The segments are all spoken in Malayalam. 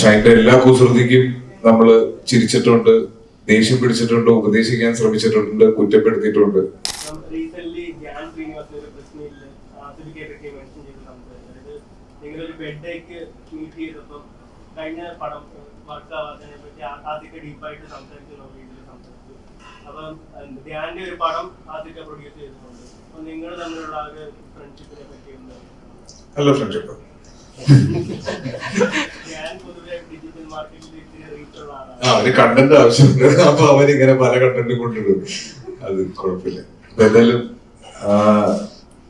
ഷൈന്റെ എല്ലാ കുസൃതിക്കും നമ്മൾ ചിരിച്ചിട്ടുണ്ട് ദേഷ്യം പിടിച്ചിട്ടുണ്ട് ഉപദേശിക്കാൻ ശ്രമിച്ചിട്ടുണ്ട് കുറ്റപ്പെടുത്തിയിട്ടുണ്ട്. കഴിഞ്ഞ പടം വർക്ക് ആവാത്തതിനെ പറ്റി ആദ്യമൊക്കെ ഡീപ്പായിട്ട് സംസാരിക്കുന്ന രീതിയിൽ സംസാരിച്ചു അപ്പം എന്ത് ധ്യാന്റെ ഒരു പടം ആദ്യമൊക്കെ പ്രൊഡ്യൂസ് ചെയ്തിട്ടുണ്ട്. അപ്പൊ നിങ്ങൾ തമ്മിലുള്ള ആ ഒരു ഫ്രണ്ട്ഷിപ്പിനെ പറ്റി ഒന്ന് നല്ല ഫ്രണ്ട്ഷിപ്പ് ആ അവന് കണ്ടന്റ് ആവശ്യമുണ്ട്. അപ്പൊ ഇങ്ങനെ പല കണ്ടന്റ് കൊണ്ടിടും. അത് കുഴപ്പമില്ല. എന്തായാലും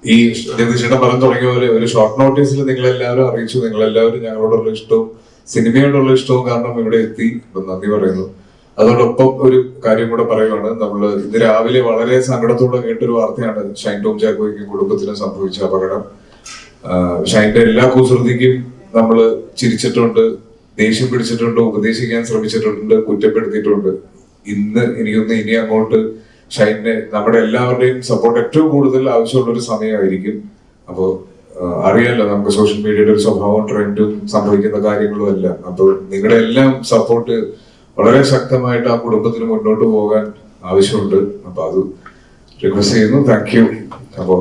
ഈ ജഗദീഷേട്ടൻ പറഞ്ഞു തുടങ്ങിയ പോലെ ഒരു ഷോർട്ട് നോട്ടീസിൽ നിങ്ങളെല്ലാവരും അറിയിച്ചു. നിങ്ങളെല്ലാവരും ഞങ്ങളോടുള്ള ഇഷ്ടവും സിനിമയോടുള്ള ഇഷ്ടവും കാരണം ഇവിടെ എത്തി. നന്ദി പറയുന്നു. അതോടൊപ്പം ഒരു കാര്യം കൂടെ പറയുകയാണ് നമ്മൾ ഇന്ന് രാവിലെ വളരെ സങ്കടത്തോടെ കേട്ടൊരു വാർത്തയാണ് ഷൈൻ ടോം ചാക്കോയ്ക്കും കുടുംബത്തിനും സംഭവിച്ച അപകടം. ഷൈന്റെ എല്ലാ കുസൃതിക്കും നമ്മൾ ചിരിച്ചിട്ടുണ്ട് ദേഷ്യം പിടിച്ചിട്ടുണ്ട് ഉപദേശിക്കാൻ ശ്രമിച്ചിട്ടുണ്ട് കുറ്റപ്പെടുത്തിയിട്ടുണ്ട്. ഇന്ന് എനിക്കൊന്ന് ഇനി അങ്ങോട്ട് ഷൈനെ നമ്മുടെ എല്ലാവരുടെയും സപ്പോർട്ട് ഏറ്റവും കൂടുതൽ ആവശ്യമുള്ള ഒരു സമയമായിരിക്കും. അപ്പോൾ അറിയാലോ നമുക്ക് സോഷ്യൽ മീഡിയയുടെ ഒരു സ്വഭാവം ട്രെൻഡും സംഭവിക്കുന്ന കാര്യങ്ങളും എല്ലാം. അപ്പൊ നിങ്ങളുടെ എല്ലാം സപ്പോർട്ട് വളരെ ശക്തമായിട്ട് ആ കുടുംബത്തിന് മുന്നോട്ട് പോകാൻ ആവശ്യമുണ്ട്. അപ്പൊ അത് റിക്വസ്റ്റ് ചെയ്യുന്നു. താങ്ക് യു അപ്പോ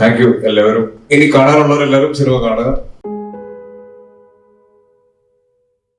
താങ്ക് യു എല്ലാവരും. ഇനി കാണാനുള്ളവരെല്ലാവരും സിനിമ കാണുക.